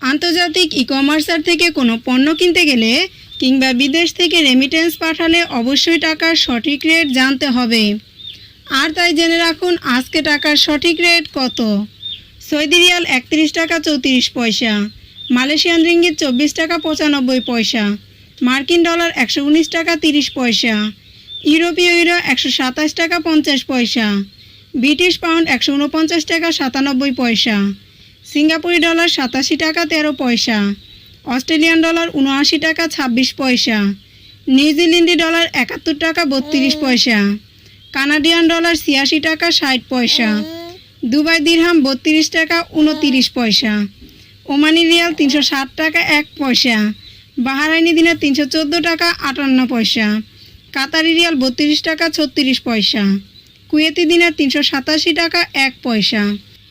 আন্তর্জাতিক ই কমার্সার থেকে কোনো পণ্য কিনতে গেলে কিংবা বিদেশ থেকে রেমিটেন্স পাঠালে অবশ্যই টাকার সঠিক রেট জানতে হবে। আর তাই জেনে রাখুন আজকে টাকার সঠিক রেট কত। সৌদি রিয়াল একত্রিশ টাকা চৌত্রিশ পয়সা, মালয়েশিয়ান রিঙ্গিত চব্বিশ টাকা পঁচানব্বই পয়সা, মার্কিন ডলার একশো উনিশ টাকা তিরিশ পয়সা, ইউরোপীয় ইউরো একশো সাতাশ টাকা পঞ্চাশ পয়সা, ব্রিটিশ পাউন্ড একশো উনপঞ্চাশ টাকা সাতানব্বই পয়সা সিঙ্গাপুরি ডলার সাতাশি টাকা তেরো পয়সা অস্ট্রেলিয়ান ডলার উনআশি টাকা ছাব্বিশ পয়সা নিউজিল্যান্ডি ডলার একাত্তর টাকা বত্রিশ পয়সা কানাডিয়ান ডলার ছিয়াশি টাকা ষাট পয়সা দুবাই দিরহাম বত্রিশ টাকা উনতিরিশ পয়সা ওমানি রিয়াল তিনশো ষাট টাকা এক পয়সা বাহারাইনি দিনার তিনশো চোদ্দ টাকা আটান্ন পয়সা কাতারি রিয়াল বত্রিশ টাকা ছত্রিশ পয়সা কুয়েতি দিনার তিনশো সাতাশি টাকা এক পয়সা